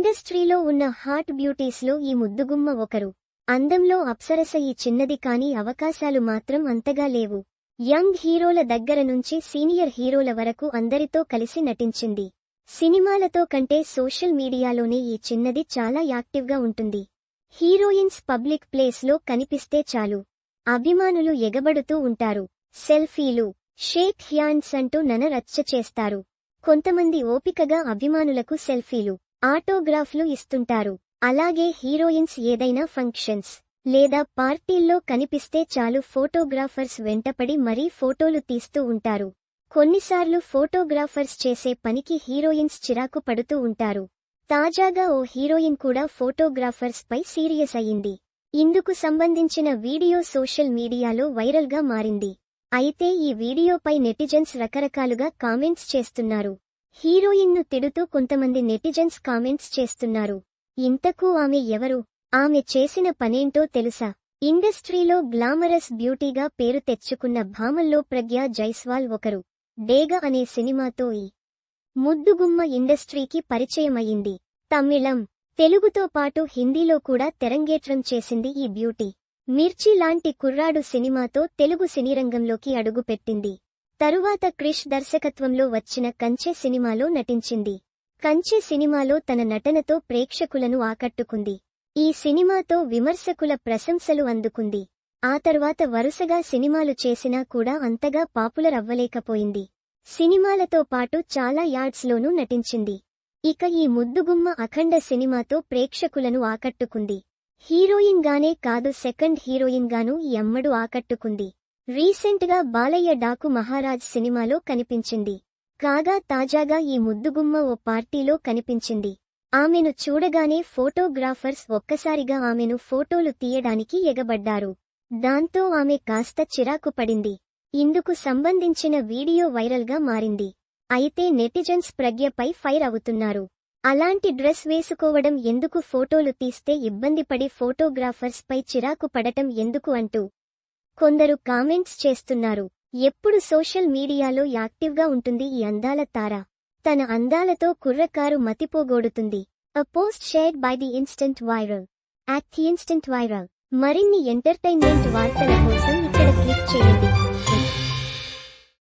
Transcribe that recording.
ఇండస్ట్రీలో ఉన్న హాట్ బ్యూటీస్లో ఈ ముద్దుగుమ్మ ఒకరు. అందంలో అప్సరస ఈ చిన్నది కాని అవకాశాలు మాత్రం అంతగా లేవు. యంగ్ హీరోల దగ్గర నుంచి సీనియర్ హీరోల వరకు అందరితో కలిసి నటించింది. సినిమాలతో కంటే సోషల్ మీడియాలోనే ఈ చిన్నది చాలా యాక్టివ్గా ఉంటుంది. హీరోయిన్స్ పబ్లిక్ ప్లేస్లో కనిపిస్తే చాలు. అభిమానులు ఎగబడుతూ ఉంటారు. సెల్ఫీలు షేక్ హ్యాండ్స్ అంటూ నన రచ్చ చేస్తారు. కొంతమంది ఓపికగా అభిమానులకు సెల్ఫీలు. ఆటోగ్రాఫ్లు ఇస్తుంటారు. అలాగే హీరోయిన్స్ ఏదైనా ఫంక్షన్స్ లేదా పార్టీల్లో కనిపిస్తే చాలు ఫోటోగ్రాఫర్స్ వెంటపడి మరీ ఫోటోలు తీస్తూ ఉంటారు. కొన్నిసార్లు ఫోటోగ్రాఫర్స్ చేసే పనికి హీరోయిన్స్ చిరాకు పడుతూ ఉంటారు. తాజాగా ఓ హీరోయిన్ కూడా ఫోటోగ్రాఫర్స్ పై సీరియస్ అయింది ఇందుకు సంబంధించిన వీడియో సోషల్ మీడియాలో వైరల్గా మారింది. అయితే ఈ వీడియోపై నెటిజన్స్ రకరకాలుగా కామెంట్స్ చేస్తున్నారు. హీరోయిన్ను తిడుతూ కొంతమంది నెటిజన్స్ కామెంట్స్ చేస్తున్నారు. ఇంతకు ఆమె ఎవరు? ఆమె చేసిన పనేంటో తెలుసా? ఇండస్ట్రీలో గ్లామరస్ బ్యూటీగా పేరు తెచ్చుకున్న భామల్లో ప్రజ్ఞా జైస్వాల్ ఒకరు. డేగ అనే సినిమాతో ఈ ముద్దుగుమ్మ ఇండస్ట్రీకి పరిచయమయ్యింది. తమిళం. తెలుగుతో పాటు హిందీలో కూడా తెరంగేట్రం చేసింది ఈ బ్యూటీ. మిర్చి లాంటి కుర్రాడు సినిమాతో తెలుగు సినీరంగంలోకి అడుగుపెట్టింది. తరువాత క్రిష్ దర్శకత్వంలో వచ్చిన కంచె సినిమాలో నటించింది. కంచె సినిమాలో తన నటనతో ప్రేక్షకులను ఆకట్టుకుంది. ఈ సినిమాతో విమర్శకుల ప్రశంసలు అందుకుంది. ఆ తర్వాత వరుసగా సినిమాలు చేసినా కూడా అంతగా పాపులర్ అవ్వలేకపోయింది. సినిమాలతో పాటు చాలా యాడ్స్లోనూ నటించింది. ఇక ఈ ముద్దుగుమ్మ అఖండ సినిమాతో ప్రేక్షకులను ఆకట్టుకుంది. హీరోయిన్ గానే కాదు సెకండ్ హీరోయిన్ గాను ఈ అమ్మడు ఆకట్టుకుంది. రీసెంట్గా బాలయ్య డాకు మహారాజ్ సినిమాలో కనిపించింది. కాగా తాజాగా ఈ ముద్దుగుమ్మ ఓ పార్టీలో కనిపించింది. ఆమెను చూడగానే ఫోటోగ్రాఫర్స్ ఒక్కసారిగా ఆమెను ఫోటోలు తీయడానికి ఎగబడ్డారు. దాంతో ఆమె కాస్త చిరాకు పడింది. ఇందుకు సంబంధించిన వీడియో వైరల్గా మారింది. అయితే నెటిజన్స్ ప్రజ్ఞపై ఫైర్ అవుతున్నారు. అలాంటి డ్రెస్ వేసుకోవడం ఎందుకు ఫోటోలు తీస్తే ఇబ్బందిపడి ఫోటోగ్రాఫర్స్ పై చిరాకు పడటం ఎందుకు అంటూ కొందరు కామెంట్స్ చేస్తున్నారు ఎప్పుడు సోషల్ మీడియాలో యాక్టివ్గా ఉంటుంది ఈ అందాల తార. తన అందాలతో కుర్రకారు మతిపోగొడుతుంది. A post shared by the instant viral act instant viral మరిన్ని ఎంటర్టైన్మెంట్ వార్తల కోసం ఇక్కడ క్లిక్ చేయండి.